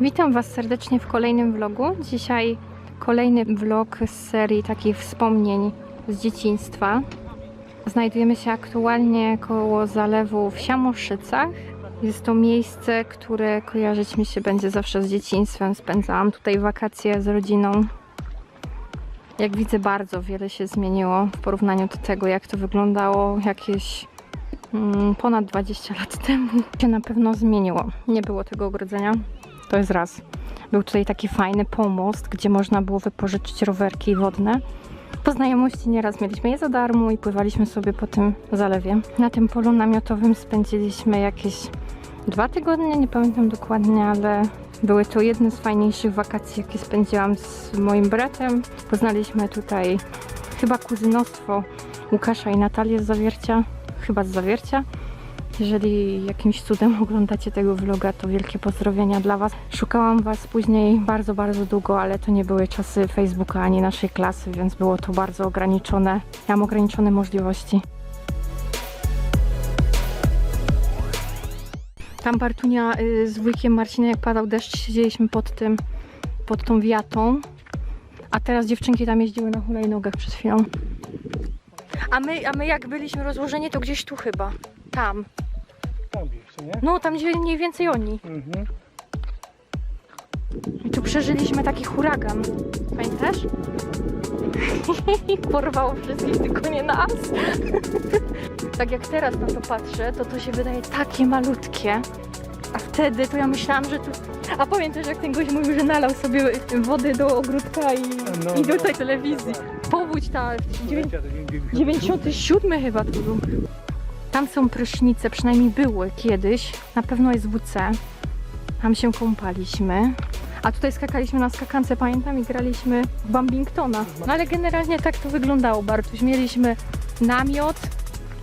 Witam Was serdecznie w kolejnym vlogu. Dzisiaj kolejny vlog z serii takich wspomnień z dzieciństwa. Znajdujemy się aktualnie koło zalewu w Siamoszycach. Jest to miejsce, które kojarzyć mi się będzie zawsze z dzieciństwem. Spędzałam tutaj wakacje z rodziną. Jak widzę, bardzo wiele się zmieniło w porównaniu do tego, jak to wyglądało jakieś mm, ponad 20 lat temu. Się na pewno zmieniło. Nie było tego ogrodzenia. To jest raz. Był tutaj taki fajny pomost, gdzie można było wypożyczyć rowerki wodne. Po znajomości nieraz mieliśmy je za darmo i pływaliśmy sobie po tym zalewie. Na tym polu namiotowym spędziliśmy jakieś dwa tygodnie, nie pamiętam dokładnie, ale były to jedne z fajniejszych wakacji, jakie spędziłam z moim bratem. Poznaliśmy tutaj chyba kuzynostwo Łukasza i Natalię z Zawiercia, chyba z Zawiercia. Jeżeli jakimś cudem oglądacie tego vloga, to wielkie pozdrowienia dla Was. Szukałam Was później bardzo, bardzo długo, ale to nie były czasy Facebooka ani naszej klasy, więc było to bardzo ograniczone. Miałam ograniczone możliwości. Tam Bartunia y, z wujkiem Marcinem, jak padał deszcz, siedzieliśmy pod tym, pod tą wiatą. A teraz dziewczynki tam jeździły na hulajnogach przed chwilą. A my, a my jak byliśmy rozłożeni, to gdzieś tu chyba. Tam. Tam co nie? No, tam gdzie mniej więcej oni. Mhm. I tu przeżyliśmy taki huragan. Pamiętasz? Porwało wszystkich, tylko nie nas. tak jak teraz na to patrzę, to to się wydaje takie malutkie. A wtedy to ja myślałam, że tu... A pamiętasz jak ten gość mówił, że nalał sobie wody do ogródka i, No, i do no. tej telewizji. Powódź ta... dziewię- Leciał do 90. 97 chyba tu był. Tam są prysznice, przynajmniej były kiedyś. Na pewno jest WC. Tam się kąpaliśmy. A tutaj skakaliśmy na skakance, pamiętam, i graliśmy w Bambingtona. No ale generalnie tak to wyglądało, Bartuś. Mieliśmy namiot.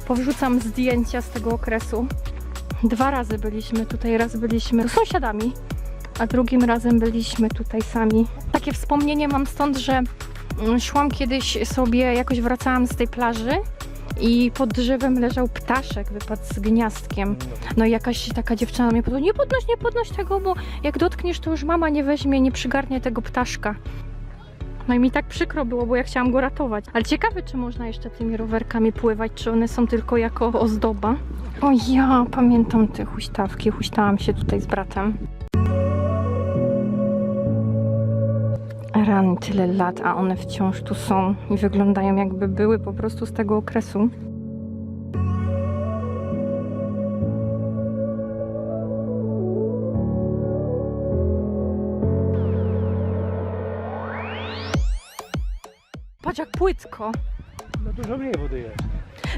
Powrzucam zdjęcia z tego okresu. Dwa razy byliśmy tutaj. Raz byliśmy z sąsiadami, a drugim razem byliśmy tutaj sami. Takie wspomnienie mam stąd, że Mm, Szłam kiedyś sobie, jakoś wracałam z tej plaży i pod drzewem leżał ptaszek, wypadł z gniazdkiem. No i jakaś taka dziewczyna mnie powiedziała, nie podnoś, nie podnoś tego, bo jak dotkniesz, to już mama nie weźmie, nie przygarnie tego ptaszka. No i mi tak przykro było, bo ja chciałam go ratować. Ale ciekawe, czy można jeszcze tymi rowerkami pływać, czy one są tylko jako ozdoba. O ja pamiętam te huśtawki, huśtałam się tutaj z bratem. Rany tyle lat, a one wciąż tu są i wyglądają jakby były po prostu z tego okresu. Patrz jak płytko. No dużo mniej wody jest.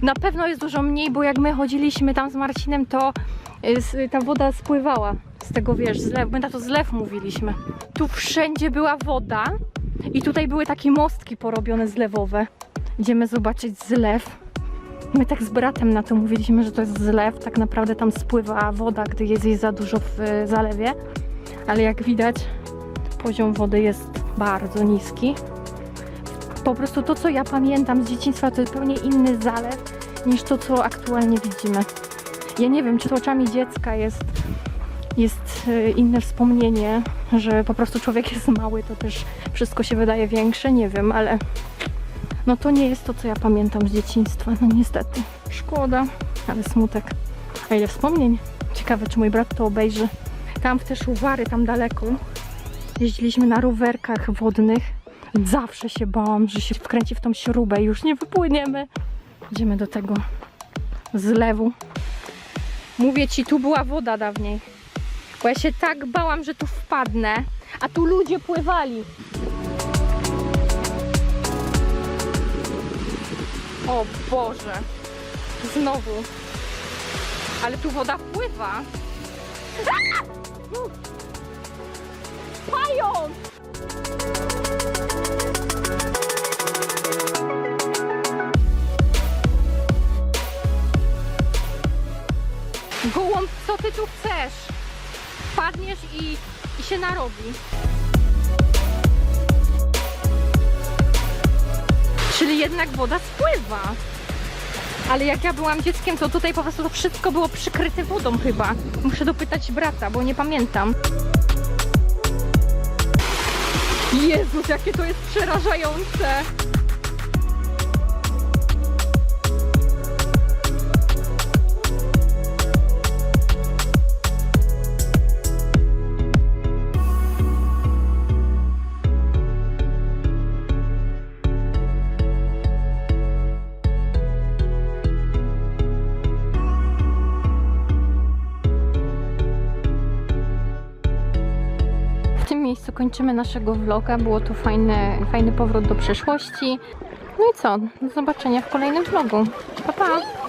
Na pewno jest dużo mniej, bo jak my chodziliśmy tam z Marcinem, to y, s- ta woda spływała z tego, wiesz, zlew. My na to zlew mówiliśmy. Tu wszędzie była woda i tutaj były takie mostki porobione zlewowe. Idziemy zobaczyć zlew. My tak z bratem na to mówiliśmy, że to jest zlew. Tak naprawdę tam spływa woda, gdy jest jej za dużo w y, zalewie. Ale jak widać, poziom wody jest bardzo niski. Po prostu to, co ja pamiętam z dzieciństwa, to jest zupełnie inny zalew niż to, co aktualnie widzimy. Ja nie wiem, czy to oczami dziecka jest, jest y, inne wspomnienie, że po prostu człowiek jest mały, to też wszystko się wydaje większe, nie wiem, ale no to nie jest to, co ja pamiętam z dzieciństwa, no niestety. Szkoda, ale smutek. A ile wspomnień? Ciekawe, czy mój brat to obejrzy. Tam w te szuwary, tam daleko, jeździliśmy na rowerkach wodnych. Zawsze się bałam, że się wkręci w tą śrubę i już nie wypłyniemy. Idziemy do tego zlewu. Mówię ci, tu była woda dawniej. Bo ja się tak bałam, że tu wpadnę, a tu ludzie pływali. O Boże. Znowu. Ale tu woda pływa. Pająk! Gołąb, co ty tu chcesz? I, i się narobi. Czyli jednak woda spływa. Ale jak ja byłam dzieckiem, to tutaj po prostu to wszystko było przykryte wodą chyba. Muszę dopytać brata, bo nie pamiętam. Jezus, jakie to jest przerażające! Miejscu kończymy naszego vloga. Było to fajny, fajny powrót do przeszłości. No i co? Do zobaczenia w kolejnym vlogu. Pa, pa!